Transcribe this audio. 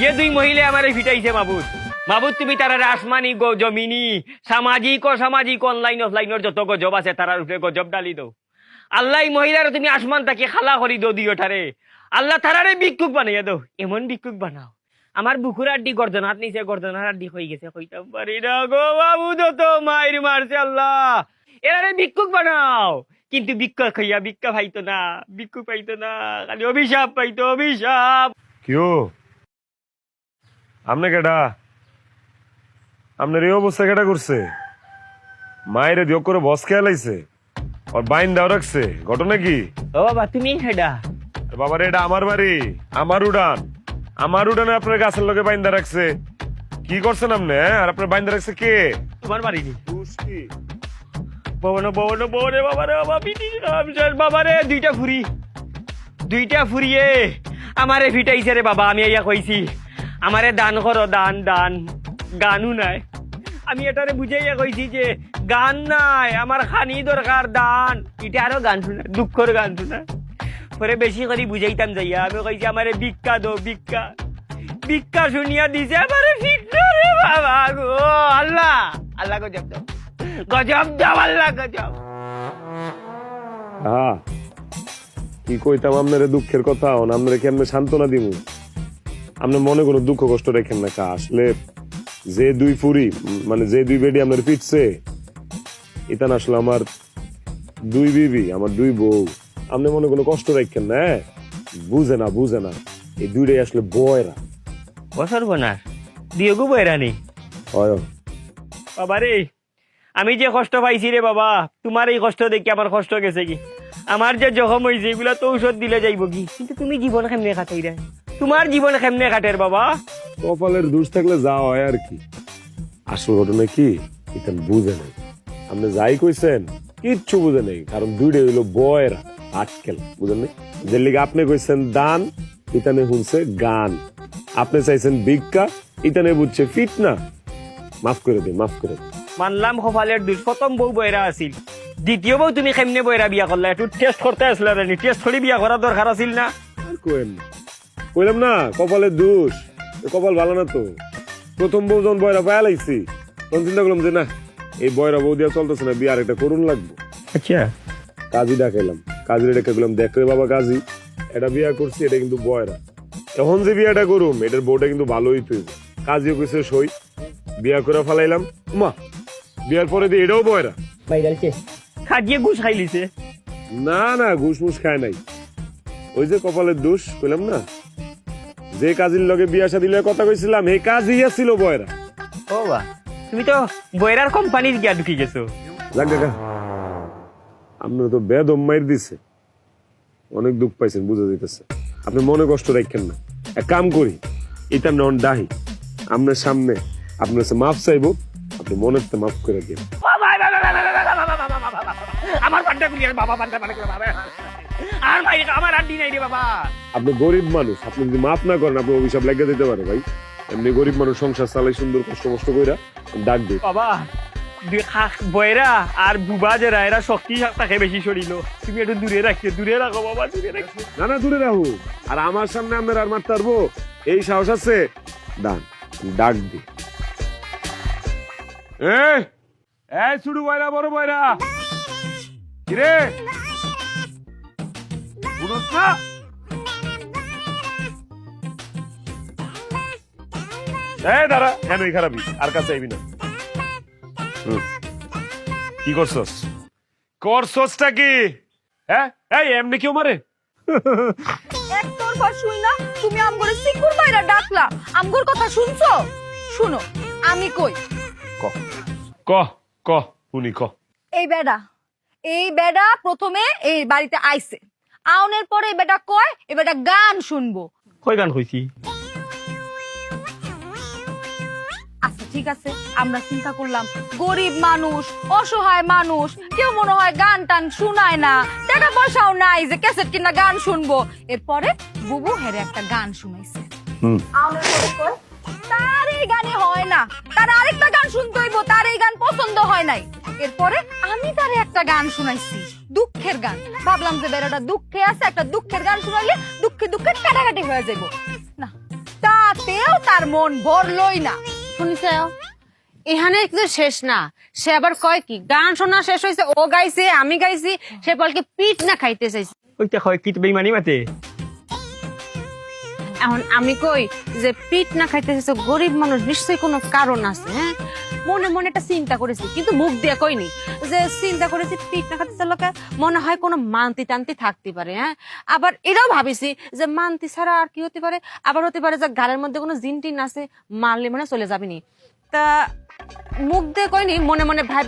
যে দুই মহিলা আমারে ফিটাইছে মাবুদ। মাবুদ, তুমি তারারে আসমানি গো জমিনি, সামাজিক ও সামাজিক অনলাইন অফলাইনের যত গজব আছে, তারার উপরে গজব ডালি দাও। আল্লাহ মহিলার তুমি আসমান তাকে খালা করি দো দিও তারে আল্লাহ, তারারে ভিক্ষুক বানাইয়া দাও। এমন ভিক্ষুক বানাও। আমার বুকুর আড্ডি গর্দনাথ নিচে গর্দনার আড্ডি হয়ে গেছে, কইতাম পারি না গো বাবু যত মায়ের মারছে আল্লাহ। এরারে ভিক্ষুক বানাও। কিন্তু ভিক্ষা খাইয়া ভিক্ষা পাইতো না, ভিক্ষুক পাইতো না, খালি অভিশাপ পাইতো, অভিশাপ। কিও আমনে কেডা? আপনার এই অবস্থা কেডা করছে? মায়ের দিও করে বস খেয়াল আইছে ওর বাইন দাও রাখছে। ঘটনা কি? ও বাবা তুমি হেডা? আর বাবার এটা আমার বাড়ি। আমার উড়ান। আমার উড়ানে আপনার গাছের লোকে বাইন্দা রাখছে। কি করছেন আপনি হ্যাঁ? আর আপনার বাইন্দা রাখছে কে? তোমার বাড়ি নি দুষ কি? ববন ববন ববনে বাবারে বাবা পিটি বাবা রে দুইটা ফুরি। দুইটা ফুরিয়ে আমারে ফিটাইছে রে বাবা আমি ইয়া কইছি। আমারে দান করো, দান দান। গানও নাই। আমি এটারে বুঝাইয়া কইছি যে গান নাই, আমার খানি দরকার দান। এটা আরও গান শোনা, দুঃখর গান শোনা। পরে বেশি করে বুঝাইতাম যাইয়া। আমি কইছি, আমারে ভিক্ষা দো, ভিক্ষা। ভিক্ষা শুনিয়া দিছে, আমারে রে বাবা গো, আল্লাহ। আল্লাহ গজব দাও। গজব দাও, আল্লাহ গজব। হ্যাঁ কি কইতাম আপনার দুঃখের কথা আপনারা কেমনে সান্ত্বনা দিমু? আপনার মনে কোনো দুঃখ কষ্ট রেখেন না কা আসলে যে দুই ফুরি মানে যে দুই বেডি আপনার পিটছে এটা না আসলে আমার দুই বিবি আমার দুই বউ। আপনি মনে কোনো কষ্ট রাখেন না হ্যাঁ? বুঝে না বুঝে না। এই দুইটাই আসলে বয়রা। বছর বোনার দিয়েগু বৈরানি হয়। বাবা রে আমি যে কষ্ট পাইছি রে বাবা তোমার এই কষ্ট দেখি আমার কষ্ট গেছে কি? আমার যে জখম হয়েছে এগুলা তো ঔষধ দিলে যাইব কি? কিন্তু তুমি জীবন কেমনে কাটাই রে তোমার জীবন কেমনে কাটের বাবা? কপালের দোষ থাকলে যা হয় আর কি। আসল ঘটনা কি? এটা বুঝে নেই। আপনি যাই কইছেন কিচ্ছু বুঝে নেই কারণ দুইটা হইল বয়রা আটকেল বুঝেন নাই? যে লিগে আপনি কইছেন দান ইতানে শুনছে গান। আপনি চাইছেন ভিক্ষা ইতানে বুঝছে ফিট না মাফ করে দিন মাফ করে দিন। মানলাম কপালের দুষ প্রথম বউ বয়রা আছিল। দ্বিতীয় বউ তুমি কেমনে বয়রা বিয়া করলা? একটু টেস্ট করতে আসলে টেস্ট করে বিয়া করার দরকার আছিল না? আর কোয়েন না। কইলাম না কপালের দোষ। কপাল ভালো না তো। প্রথম বউ যখন বয়রা পায়া লাইছি তখন চিন্তা করলাম যে না এই বয়রা বউ দিয়া চলতেছে না বিয়ে আর একটা করুন লাগবে। আচ্ছা। কাজী ডাকাইলাম কাজীর ডেকে গেলাম দেখ রে বাবা কাজী এটা বিয়া করছি এটা কিন্তু বয়রা এখন যে বিয়াটা করুম এটার বউটা কিন্তু ভালোই তুই কাজীও কইছে সই বিয়া করে ফেলাইলাম। মা বিয়ার পরে দিয়ে এটাও বয়রা বাইরালছে খাজিয়ে ঘুষ খাইলিছে না না ঘুষ মুস খায় নাই। ওই যে কপালের দোষ কইলাম না যে কাজীর লগে বিয়া শাদির লগে কথা কইছিলাম এই কাজই ছিল বয়রা। ও বা তুমি তো বয়রার কোম্পানির গিয়া ঢুকি গেছো। কাকা আপনার তো বেদম মাইর দিছে। অনেক দুঃখ পাইছেন বুঝা যাইতেছে। আপনি মনে কষ্ট রাখেন না। এক কাম করি এটা নন ডাহি আপনার সামনে আপনার কাছে মাফ চাইব আপনি মনের তো মাফ করে দিন। আমার পান্ডা বাবা পান্ডা মানে বাবা? আর ভাই আমার আড্ডি নাই রে বাবা। আপনি গরিব মানুষ আপনি যদি মাফ না করেন আপনি অভিশাপ লাগিয়ে দিতে পারে ভাই। এমনি গরিব মানুষ সংসার চালাই সুন্দর কষ্ট কষ্ট কইরা ডাক দিই বাবা বয়রা আর বুবা যেরা এরা শক্তি তাকে বেশি সরিল তুমি একটু দূরে রাখিও দূরে রাখো বাবা দূরে রাখো। না না দূরে রাহু আর আমার সামনে আপনার আর মারতে পারব? এই সাহস আছে? ডান ডাক দি। এই এই ছুড়ু বয়রা বড় বয়রা কিরে? উড়োস না এই দাঁড়া কেন এই খারাপই আর কাছে আইবি না। কি করছস? করছসটা কি? হ্যাঁ? এই এমনি কেউ মারে? একটার পর শুই না তুমি আমগরে সিকুর মাইরা ডাকলা। আমগর কথা শুনছো? শুনো আমি কই? ক। ক ক উনি ক। এই বেডা এই বেডা প্রথমে এই বাড়িতে আইছে। আউনের পরে এই বেটা কয়? এই বেটা গান শুনব। কই গান কইছি? ঠিক আছে আমরা চিন্তা করলাম গরিব মানুষ অসহায় মানুষ কেউ মনে হয় গান টান শুনায় না টাকা পয়সাও নাই যে ক্যাসেট কিনা গান শুনব। এরপরে বুবু হেরে একটা গান শুনাইছে। তার এই গানে হয় না তার আরেকটা গান শুনতে হইব তার এই গান পছন্দ হয় নাই। এরপরে আমি তারে একটা গান শুনাইছি দুঃখের গান। ভাবলাম যে বেড়াটা দুঃখে আছে একটা দুঃখের গান শুনাইলে দুঃখে দুঃখে কাটাকাটি হয়ে যাইব। না তাতেও তার মন ভরলই না। এখানে কিন্তু শেষ না। সে আবার কয় কি গান শোনা শেষ হয়েছে ও গাইছে আমি গাইছি সে বলকে পিঠ না খাইতে চাইছে। ওইটা হয় কি বেইমানি মাতে? এখন আমি কই যে পিঠ না খাইতে চাইছে গরিব মানুষ নিশ্চয়ই কোনো কারণ আছে হ্যাঁ? মনে মনে একটা চিন্তা করেছি, কিন্তু মুখ দিয়ে কইনি যে চিন্তা করেছি, পিঠ না খাতে লোকে, মনে হয় কোনো মান্তি টান্তি থাকতে পারে হ্যাঁ? আবার এটাও ভাবিছি যে মান্তি ছাড়া আর কি হতে পারে, আবার হতে পারে যে গালের মধ্যে কোনো জিন টিন আছে, মারলে মানে চলে যাবিনি। তা মুখ দিয়ে কইনি, মনে মনে ভাবে